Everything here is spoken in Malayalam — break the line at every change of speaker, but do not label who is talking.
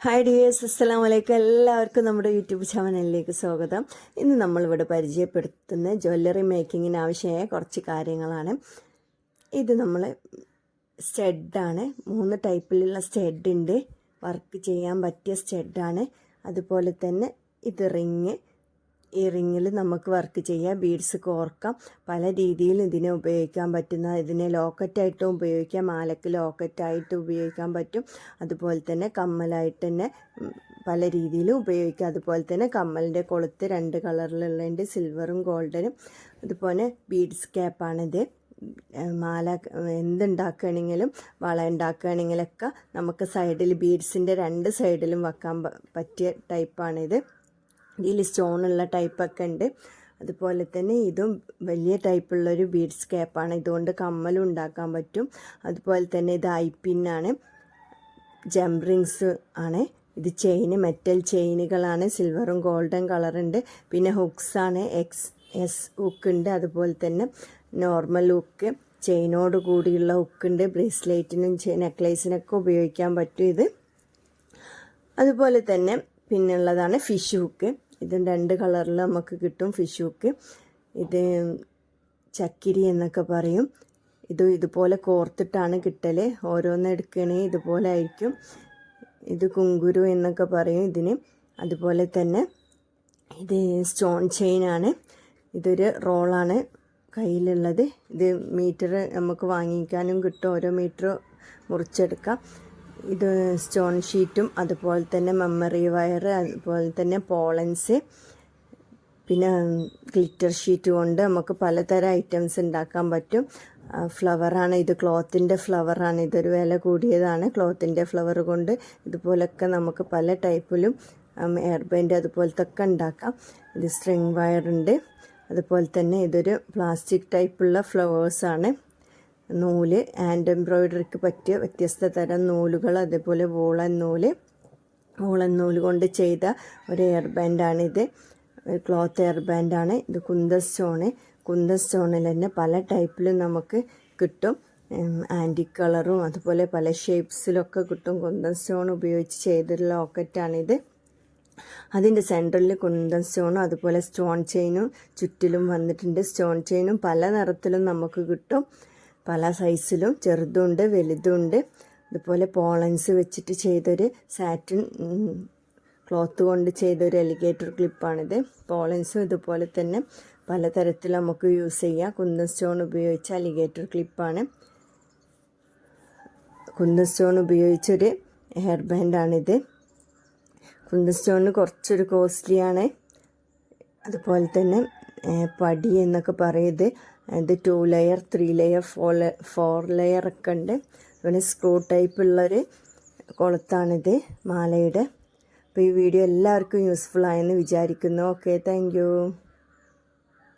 ഹായ് ഡിയേഴ്സ് അസ്സലാം വലൈക്കും എല്ലാവർക്കും നമ്മുടെ യൂട്യൂബ് ചാനലിലേക്ക് സ്വാഗതം. ഇന്ന് നമ്മളിവിടെ പരിചയപ്പെടുത്തുന്ന ജ്വല്ലറി മേക്കിങ്ങിന് ആവശ്യമായ കുറച്ച് കാര്യങ്ങളാണ്. ഇത് നമ്മൾ സ്റ്റെഡാണ് മൂന്ന് ടൈപ്പിലുള്ള സ്റ്റെഡ് ഉണ്ട്. വർക്ക് ചെയ്യാൻ പറ്റിയ സ്റ്റെഡാണ് അതുപോലെ തന്നെ ഇത് റിങ് ഈ റിങ്ങിൽ നമുക്ക് വർക്ക് ചെയ്യാം ബീഡ്സ് കോർക്കാം പല രീതിയിൽ ഇതിനെ ഉപയോഗിക്കാൻ പറ്റുന്ന ഇതിനെ ലോക്കറ്റായിട്ടും ഉപയോഗിക്കാം മാലക്ക് ലോക്കറ്റായിട്ട് ഉപയോഗിക്കാൻ പറ്റും. അതുപോലെ തന്നെ കമ്മലായിട്ട് തന്നെ പല രീതിയിലും ഉപയോഗിക്കാം. അതുപോലെ തന്നെ കമ്മലിന്റെ കൊളുത്ത് രണ്ട് കളറിലുള്ളതിന്റെ സിൽവറും ഗോൾഡനും അതുപോലെ ബീഡ്സ് ക്യാപ്പാണിത് മാല എന്തുണ്ടാക്കുകയാണെങ്കിലും വള ഉണ്ടാക്കുകയാണെങ്കിലൊക്കെ നമുക്ക് സൈഡിൽ ബീഡ്സിന്റെ രണ്ട് സൈഡിലും വെക്കാൻ പറ്റിയ ടൈപ്പാണിത് ഇതിൽ സ്റ്റോണുള്ള ടൈപ്പൊക്കെ ഉണ്ട്. അതുപോലെ തന്നെ ഇതും വലിയ ടൈപ്പുള്ളൊരു ബീഡ്സ് ക്യാപ്പാണ് ഇതുകൊണ്ട് കമ്മലും ഉണ്ടാക്കാൻ പറ്റും. അതുപോലെ തന്നെ ഇത് ഐ പിന്നാണ് ജംപ് റിങ്സ് ആണ്. ഇത് ചെയിന് മെറ്റൽ ചെയിനുകളാണ്. സിൽവറും ഗോൾഡൻ കളറുണ്ട് പിന്നെ ഹുക്സ് ആണ്. എക്സ് എസ് ഹുക്ക് ഉണ്ട്. അതുപോലെ തന്നെ നോർമൽ ഹുക്ക് ചെയിനോട് കൂടിയുള്ള ഹുക്കുണ്ട് ബ്രേസ്ലെറ്റിനും നെക്ലേസിനൊക്കെ ഉപയോഗിക്കാൻ പറ്റും ഇത്. അതുപോലെ തന്നെ പിന്നുള്ളതാണ് ഫിഷ് ഹുക്ക്. ഇതും രണ്ട് കളറിൽ നമുക്ക് കിട്ടും ഫിഷ് ഹുക്ക് ഇത് ചക്കിരി എന്നൊക്കെ പറയും. ഇത് ഇതുപോലെ കോർത്തിട്ടാണ് കിട്ടൽ ഓരോന്ന് എടുക്കണേ ഇതുപോലെ ആയിരിക്കും. ഇത് കുങ്കുരു എന്നൊക്കെ പറയും ഇതിന്. അതുപോലെ തന്നെ ഇത് സ്റ്റോൺ ചെയിനാണ് ഇതൊരു റോളാണ് കയ്യിലുള്ളത്. ഇത് മീറ്റർ നമുക്ക് വാങ്ങിക്കാനും കിട്ടും. ഓരോ മീറ്റർ മുറിച്ചെടുക്കാം. ഇത് സ്റ്റോൺ ഷീറ്റും അതുപോലെ തന്നെ മെമ്മറി വയർ അതുപോലെ തന്നെ പോളൻസ് പിന്നെ ഗ്ലിറ്റർ ഷീറ്റ് കൊണ്ട് നമുക്ക് പലതരം ഐറ്റംസ് ഉണ്ടാക്കാൻ പറ്റും. ഫ്ലവറാണ് ഇത് ക്ലോത്തിന്റെ ഫ്ലവറാണ് ഇതൊരു വില കൂടിയതാണ്. ക്ലോത്തിന്റെ ഫ്ലവർ കൊണ്ട് ഇതുപോലൊക്കെ നമുക്ക് പല ടൈപ്പിലും എയർ ബാൻഡ് അതുപോലത്തെ ഒക്കെ ഉണ്ടാക്കാം. ഇത് സ്ട്രിങ് വയറുണ്ട്. അതുപോലെ തന്നെ ഇതൊരു പ്ലാസ്റ്റിക് ടൈപ്പുള്ള ഫ്ലവേഴ്സാണ്. നൂൽ ആൻഡ് എംബ്രോയിഡറിക്ക് പറ്റിയ വ്യത്യസ്ത തരം നൂലുകൾ അതേപോലെ വോളൻ നൂൽ. വോളൻ നൂൽ കൊണ്ട് ചെയ്ത ഒരു എയർ ബാൻഡാണിത് ഒരു ക്ലോത്ത് എയർ ബാൻഡാണ് ഇത് കുന്ത സ്റ്റോണ് കുന്ത സ്റ്റോണിൽ തന്നെ പല ടൈപ്പിലും നമുക്ക് കിട്ടും. ആന്റി കളറും അതുപോലെ പല ഷേപ്സിലൊക്കെ കിട്ടും. കുന്ത സ്റ്റോൺ ഉപയോഗിച്ച് ചെയ്തൊരു ലോക്കറ്റാണിത് അതിന്റെ സെന്ററിൽ കുന്ത സ്റ്റോണും അതുപോലെ സ്റ്റോൺ ചെയിനും ചുറ്റിലും വന്നിട്ടുണ്ട്. സ്റ്റോൺ ചെയിനും പല നിറത്തിലും നമുക്ക് കിട്ടും. പല സൈസിലും ചെറുതുണ്ട് വലുതുണ്ട്. അതുപോലെ പോളൻസ് വെച്ചിട്ട് ചെയ്തൊരു സാറ്റിൻ ക്ലോത്ത് കൊണ്ട് ചെയ്തൊരു എലിഗേറ്റർ ക്ലിപ്പാണിത്. പോളൻസും ഇതുപോലെ തന്നെ പലതരത്തിൽ നമുക്ക് യൂസ് ചെയ്യാം. കുന്തൻ സ്റ്റോൺ ഉപയോഗിച്ച അലിഗേറ്റർ ക്ലിപ്പാണ്. കുന്തൻ സ്റ്റോൺ ഉപയോഗിച്ചൊരു ഹെയർ ബാൻഡാണിത്. കുന്തൻ സ്റ്റോണിന് കുറച്ചൊരു കോസ്റ്റ്ലിയാണ്. അതുപോലെ തന്നെ പടി എന്നൊക്കെ പറയുന്നത് ഇത് two layer three layer four four layer ഒക്കെ ഉണ്ട്. അതുപോലെ സ്ക്രൂ ടൈപ്പ് ഉള്ളൊരു കൊളുത്താണിത് മാലയുടെ. അപ്പോൾ ഈ വീഡിയോ എല്ലാവർക്കും യൂസ്ഫുൾ ആയെന്ന് വിചാരിക്കുന്നു. Okay thank